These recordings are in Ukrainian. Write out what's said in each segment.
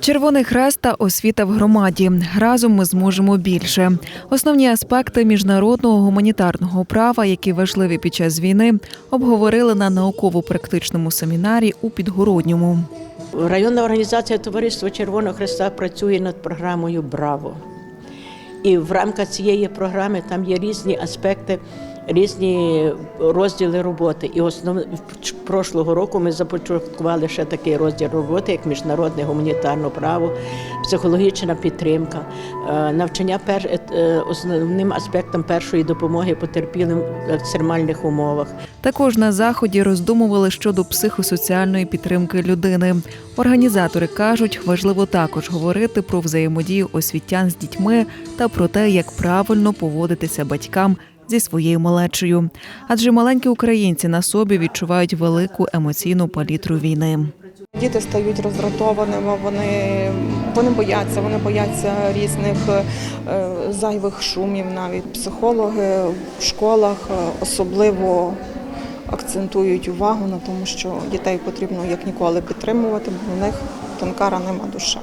Червоний хрест та освіта в громаді. Разом ми зможемо більше. Основні аспекти міжнародного гуманітарного права, які важливі під час війни, обговорили на науково-практичному семінарі у Підгородньому. Районна організація Товариства Червоного Христа працює над програмою Браво. І в рамках цієї програми там є різні аспекти, різні розділи роботи. І основ... прошлого року ми започаткували ще такий розділ роботи, як міжнародне гуманітарне право, психологічна підтримка, е, навчання пер... е, основним аспектом першої допомоги потерпілим в екстремальних умовах. Також на заході роздумували щодо психосоціальної підтримки людини. Організатори кажуть, важливо також говорити про взаємодію освітян з дітьми та про те, як правильно поводитися батькам зі своєю малечею. Адже маленькі українці на собі відчувають велику емоційну палітру війни. Діти стають роздратованими, вони, вони бояться, вони бояться різних е, зайвих шумів. Навіть психологи в школах е, особливо акцентують увагу на тому, що дітей потрібно як ніколи підтримувати, бо в них тонка ранима душа.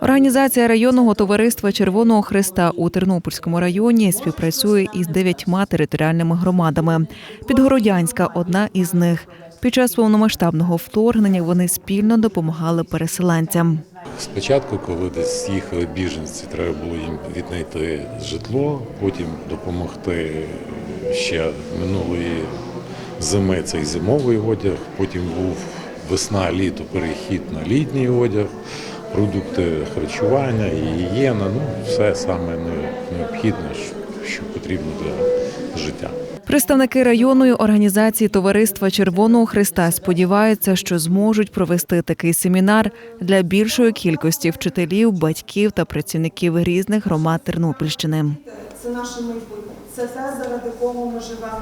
Організація районного товариства Червоного Христа у Тернопільському районі співпрацює із дев'ятьма територіальними громадами. Підгородянська одна із них. Під час повномасштабного вторгнення вони спільно допомагали переселенцям. Спочатку, коли десь їхали біженці, треба було їм віднайти житло, потім допомогти ще минулої зими цей зимовий одяг, потім був весна, літо, перехід на літній одяг, продукти харчування, гігієна, ну все саме необхідне, що- що потрібно для життя. Представники районної організації Товариства Червоного Христа сподіваються, що зможуть провести такий семінар для більшої кількості вчителів, батьків та працівників різних громад Тернопільщини. це наше майбутнє. Це те, заради кого ми живемо.